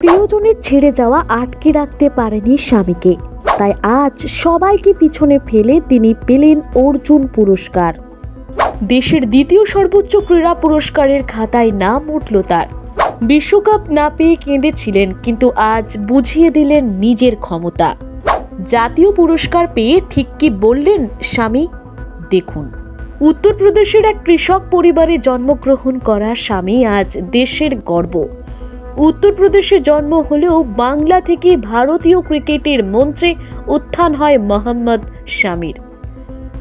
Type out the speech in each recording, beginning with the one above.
প্রিয়জনের ছেড়ে যাওয়া আটকে রাখতে পারেনি স্বামীকে। তাই আজ সবাইকে পিছনে ফেলে তিনি পেলেন অর্জুন পুরস্কার। দেশের দ্বিতীয় সর্বোচ্চ ক্রীড়া পুরস্কারের খাতায় নাম উঠল তার। বিশ্বকাপ না পেয়ে কেঁদেছিলেন, কিন্তু আজ বুঝিয়ে দিলেন নিজের ক্ষমতা। জাতীয় পুরস্কার পেয়ে ঠিক কি বললেন স্বামী? দেখুন, উত্তরপ্রদেশের এক কৃষক পরিবারে জন্মগ্রহণ করা স্বামী আজ দেশের গর্ব। উত্তরপ্রদেশে জন্ম হলেও বাংলা থেকে ভারতীয় ক্রিকেটের মঞ্চে উত্থান হয় মোহাম্মদ শামির।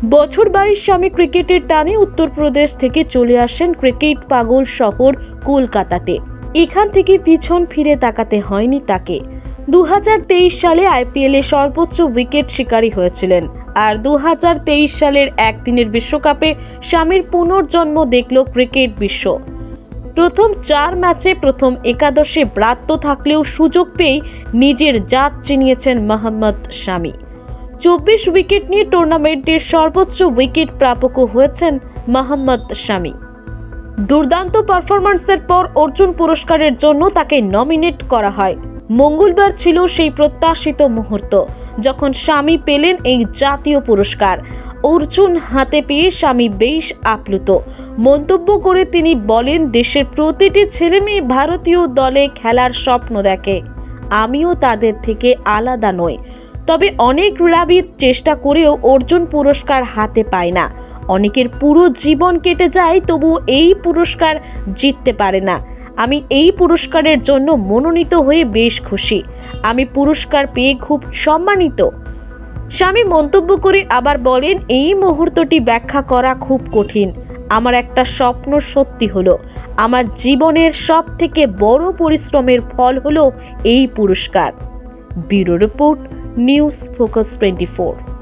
বছর বাইশ স্বামী ক্রিকেটের টানে উত্তরপ্রদেশ থেকে চলে আসেন ক্রিকেট পাগল শহর কলকাতাতে। এখান থেকে পিছন ফিরে তাকাতে হয়নি তাকে। দু হাজার তেইশ সালে আইপিএলে সর্বোচ্চ উইকেট শিকারী হয়েছিলেন আর দু হাজার তেইশ সালের একদিনের বিশ্বকাপে স্বামীর পুনর্জন্ম দেখল ক্রিকেট বিশ্ব। প্রথম চার ম্যাচে প্রথম একাদশে ব্রাত্য থাকলেও সুযোগ পেয়েই নিজের জাত চিনিয়েছেন মোহাম্মদ শামি। চব্বিশ উইকেট নিয়ে টুর্নামেন্টের সর্বোচ্চ উইকেট প্রাপকও হয়েছেন মোহাম্মদ শামি। দুর্দান্ত পারফরম্যান্সের পর অর্জুন পুরস্কারের জন্য তাকে নমিনেট করা হয়। মঙ্গলবার ছিল সেই প্রত্যাশিত মুহূর্ত, যখন স্বামী পেলেন এই জাতীয় পুরস্কার। অর্জুন হাতে পেয়ে স্বামী বেশ আপ্লুত। মন্তব্য করে তিনি বলেন, দেশের প্রতিটি ছেলে মেয়ে ভারতীয় দলে খেলার স্বপ্ন দেখে। আমিও তাদের থেকে আলাদা নই। তবে অনেক ক্রীড়াবিদ চেষ্টা করেও অর্জুন পুরস্কার হাতে পায় না। অনেকের পুরো জীবন কেটে যায় তবু এই পুরস্কার জিততে পারে না। আমি এই পুরস্কারের জন্য মনোনীত হয়ে বেশ খুশি। আমি পুরস্কার পেয়ে খুব সম্মানিত। স্বামী মন্তব্য করে আবার বলেন, এই মুহূর্তটি ব্যাখ্যা করা খুব কঠিন। আমার একটা স্বপ্ন সত্যি হলো। আমার জীবনের সব থেকে বড় পরিশ্রমের ফল হলো এই পুরস্কার। Bureau report, news focus twenty four.